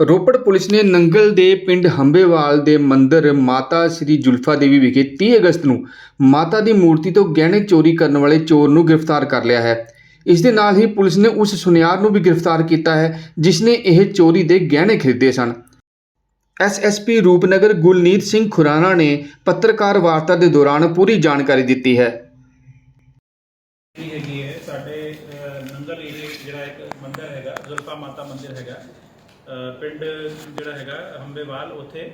Ropar police ਨੇ ਨੰਗਲ ਦੇ ਪਿੰਡ ਹੰਬੇਵਾਲ ਦੇ ਮੰਦਿਰ ਮਾਤਾ ਸ੍ਰੀ ਜੁਲਫਾ ਦੇਵੀ ਵਿਖੇ 30 ਅਗਸਤ ਨੂੰ ਮਾਤਾ ਦੀ ਮੂਰਤੀ ਤੋਂ ਗਹਿਣੇ ਚੋਰੀ ਕਰਨ ਵਾਲੇ ਚੋਰ ਨੂੰ ਗ੍ਰਿਫਤਾਰ ਕਰ ਲਿਆ ਹੈ। ਇਸ ਦੇ ਨਾਲ ਹੀ ਪੁਲਿਸ ਨੇ ਉਸ ਸੁਨਿਆਰ ਨੂੰ ਵੀ ਗ੍ਰਿਫਤਾਰ ਕੀਤਾ ਹੈ, ਜਿਸ ਨੇ ਇਹ ਚੋਰੀ ਦੇ ਗਹਿਣੇ ਖਰੀਦੇ ਸਨ। ਐਸਐਸਪੀ ਰੂਪਨਗਰ ਗੁਲਨੀਤ ਸਿੰਘ ਖੁਰਾਨਾ ਨੇ ਪੱਤਰਕਾਰ ਵਾਰਤਾ ਦੇ ਦੌਰਾਨ ਪੂਰੀ ਜਾਣਕਾਰੀ ਦਿੱਤੀ ਹੈ। ਹੈਗੀ ਹੈ, ਸਾਡੇ ਨੰਗਲ ਏਰੀਏ ਜਿਹੜਾ ਇੱਕ ਮੰਦਿਰ ਹੈਗਾ, ਜ਼ੁਲਫਾ ਮਾਤਾ ਮੰਦਿਰ ਹੈਗਾ। ਪਿੰਡ ਜਿਹੜਾ ਹੈਗਾ, ਹੰਬੇਵਾਲ ਉੱਥੇ।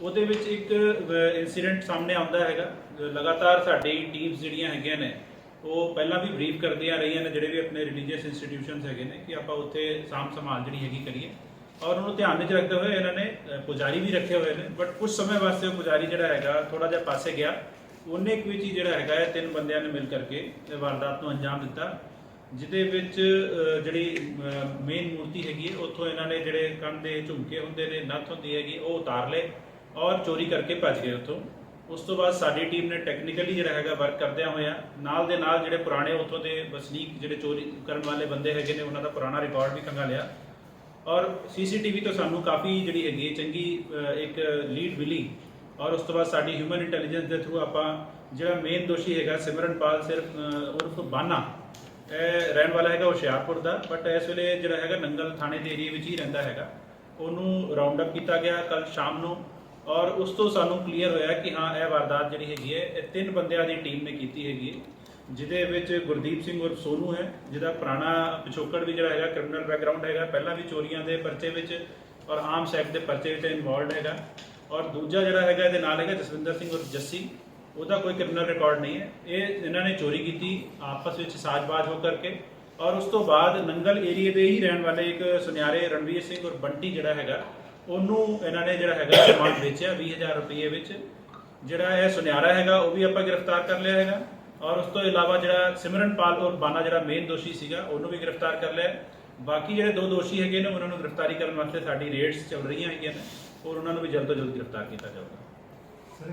ਉਹਦੇ ਵਿੱਚ ਇੱਕ ਇਨਸੀਡੈਂਟ ਸਾਹਮਣੇ ਆਉਂਦਾ ਹੈਗਾ। ਲਗਾਤਾਰ ਸਾਡੀ ਟੀਮਸ ਜਿਹੜੀਆਂ ਹੈਗੀਆਂ ਨੇ, ਉਹ ਪਹਿਲਾਂ ਵੀ ਬਰੀਫ ਕਰਦੀਆਂ ਰਹੀਆਂ ਨੇ, ਜਿਹੜੇ ਵੀ ਆਪਣੇ ਰਿਲੀਜੀਅਸ ਇੰਸਟੀਟਿਊਸ਼ਨਸ ਹੈਗੇ ਨੇ, ਕਿ ਆਪਾਂ ਉੱਥੇ ਸਾਂਭ ਸੰਭਾਲ ਜਿਹੜੀ ਹੈਗੀ ਕਰੀਏ। ਔਰ ਉਹਨੂੰ ਧਿਆਨ ਵਿੱਚ ਰੱਖਦੇ ਹੋਏ ਇਹਨਾਂ ਨੇ ਪੁਜਾਰੀ ਵੀ ਰੱਖੇ ਹੋਏ ਨੇ। ਬਟ ਕੁਝ ਸਮੇਂ ਵਾਸਤੇ ਉਹ ਪੁਜਾਰੀ ਜਿਹੜਾ ਹੈਗਾ ਥੋੜਾ ਜਿਹਾ ਪਾਸੇ ਗਿਆ। ਉਹਨੇ ਇੱਕ ਵਿੱਚ ਹੀ ਜਿਹੜਾ ਹੈਗਾ ਤਿੰਨ ਬੰਦਿਆਂ ਨੇ ਮਿਲ ਕਰਕੇ ਵਾਰਦਾਤ ਨੂੰ ਅੰਜਾਮ ਦਿੱਤਾ। ਜਿਹਦੇ ਵਿੱਚ ਜਿਹੜੀ ਮੇਨ ਮੂਰਤੀ ਹੈਗੀ ਹੈ, ਉੱਥੋਂ ਇਹਨਾਂ ਨੇ ਜਿਹੜੇ ਕੰਨ ਦੇ ਝੁਮਕੇ ਹੁੰਦੇ ਨੇ, ਨੱਥ ਹੁੰਦੀ ਹੈਗੀ, ਉਹ ਉਤਾਰ ਲਏ ਔਰ ਚੋਰੀ ਕਰਕੇ ਭੱਜ ਗਏ ਉੱਥੋਂ। ਉਸ ਤੋਂ ਬਾਅਦ ਸਾਡੀ ਟੀਮ ਨੇ ਟੈਕਨੀਕਲੀ ਜਿਹੜਾ ਹੈਗਾ ਵਰਕ ਕਰਦਿਆਂ ਹੋਇਆ, ਨਾਲ ਦੇ ਨਾਲ ਜਿਹੜੇ ਪੁਰਾਣੇ ਉੱਥੋਂ ਦੇ ਵਸਨੀਕ ਜਿਹੜੇ ਚੋਰੀ ਕਰਨ ਵਾਲੇ ਬੰਦੇ ਹੈਗੇ ਨੇ, ਉਹਨਾਂ ਦਾ ਪੁਰਾਣਾ ਰਿਕਾਰਡ ਵੀ ਖੰਗਾਲਿਆ ਔਰ ਸੀਸੀਟੀਵੀ ਤੋਂ ਸਾਨੂੰ ਕਾਫੀ ਜਿਹੜੀ ਹੈਗੀ ਹੈ, ਚੰਗੀ ਇੱਕ ਲੀਡ ਮਿਲੀ। ਔਰ ਉਸ ਤੋਂ ਬਾਅਦ ਸਾਡੀ ਹਿਊਮਨ ਇੰਟੈਲੀਜੈਂਸ ਦੇ ਥਰੂ ਆਪਾਂ ਜਿਹੜਾ ਮੇਨ ਦੋਸ਼ੀ ਹੈਗਾ ਸਿਮਰਨਪਾਲ ਸਿਰਫ ਉਰਫ ਬਾਨਾ ਇਹ ਰਹਿਣ ਵਾਲਾ ਹੈਗਾ ਹੁਸ਼ਿਆਰਪੁਰ ਦਾ ਬਟ ਇਸ ਵੇਲੇ ਜਿਹੜਾ ਹੈਗਾ ਨੰਗਲ ਥਾਣੇ ਦੇ ਏਰੀਆ ਵਿੱਚ ਹੀ ਰਹਿੰਦਾ ਹੈਗਾ। ਉਹਨੂੰ ਰਾਉਂਡ ਅਪ ਕੀਤਾ ਗਿਆ ਕੱਲ ਸ਼ਾਮ ਨੂੰ ਔਰ ਉਸ ਤੋਂ ਸਾਨੂੰ ਕਲੀਅਰ ਹੋਇਆ ਕਿ ਹਾਂ, ਇਹ ਵਾਰਦਾਤ ਜਿਹੜੀ ਹੈਗੀ ਹੈ, ਇਹ ਤਿੰਨ ਬੰਦਿਆਂ ਦੀ ਟੀਮ ਨੇ ਕੀਤੀ ਹੈਗੀ ਹੈ, ਜਿਹਦੇ ਵਿੱਚ ਗੁਰਦੀਪ ਸਿੰਘ ਔਰ ਸੋਨੂ ਹੈ, ਜਿਹਦਾ ਪੁਰਾਣਾ ਪਿਛੋਕੜ ਵੀ ਜਿਹੜਾ ਹੈਗਾ ਕ੍ਰਿਮੀਨਲ ਬੈਕਗ੍ਰਾਉਂਡ ਹੈਗਾ, ਪਹਿਲਾਂ ਵੀ ਚੋਰੀਆਂ ਦੇ ਪਰਚੇ ਵਿੱਚ ਔਰ ਆਮ ਸੈਕਟ ਦੇ ਪਰਚੇ ਵਿੱਚ ਇਨਵੋਲਡ ਹੈਗਾ। ਔਰ ਦੂਜਾ ਜਿਹੜਾ ਹੈਗਾ, ਇਹਦੇ ਨਾਲ ਹੈਗਾ ਜਸਵਿੰਦਰ ਸਿੰਘ ਔਰ ਜੱਸੀ ਉਹਦਾ ਕੋਈ ਕ੍ਰਿਮੀਨਲ ਰਿਕਾਰਡ ਨਹੀਂ ਹੈ। ਇਹ ਇਹਨਾਂ ਨੇ ਚੋਰੀ ਕੀਤੀ, ਆਪਸ ਵਿੱਚ ਸਾਜ਼ਬਾਜ਼ ਹੋ ਕਰਕੇ। ਔਰ ਉਸ ਤੋਂ ਬਾਅਦ ਨੰਗਲ ਏਰੀਏ ਦੇ ਹੀ ਰਹਿਣ ਵਾਲੇ ਇੱਕ ਸੁਨਿਆਰੇ ਰਣਵੀਰ ਸਿੰਘ ਔਰ ਬੰਟੀ ਜਿਹੜਾ ਹੈਗਾ, ਉਹਨੂੰ ਇਹਨਾਂ ਨੇ ਜਿਹੜਾ ਹੈਗਾ ਸਮਾਨ ਵੇਚਿਆ 20000 ਰੁਪਏ ਵਿੱਚ। ਜਿਹੜਾ ਇਹ ਸੁਨਿਆਰਾ ਹੈਗਾ, ਉਹ ਵੀ ਆਪਾਂ ਗ੍ਰਿਫਤਾਰ ਕਰ ਲਿਆ ਹੈਗਾ। ਔਰ ਉਸ ਤੋਂ ਇਲਾਵਾ ਜਿਹੜਾ ਸਿਮਰਨਪਾਲ ਔਰ ਬਾਨਾ ਜਿਹੜਾ ਮੇਨ ਦੋਸ਼ੀ ਸੀਗਾ, ਉਹਨੂੰ ਵੀ ਗ੍ਰਿਫਤਾਰ ਕਰ ਲਿਆ। ਬਾਕੀ ਜਿਹੜੇ ਦੋ ਦੋਸ਼ੀ ਹੈਗੇ ਨੇ, ਉਹਨਾਂ ਨੂੰ ਗ੍ਰਿਫਤਾਰੀ ਕਰਨ ਵਾਸਤੇ ਸਾਡੀ ਰੇਡਸ ਚੱਲ ਰਹੀਆਂ ਹੈਗੀਆਂ ਨੇ। ਔਰ ਉਹਨਾਂ ਨੂੰ ਵੀ ਜਲਦ ਤੋਂ ਜਲਦ ਗ੍ਰਿਫਤਾਰ ਕੀਤਾ ਜਾਊਗਾ।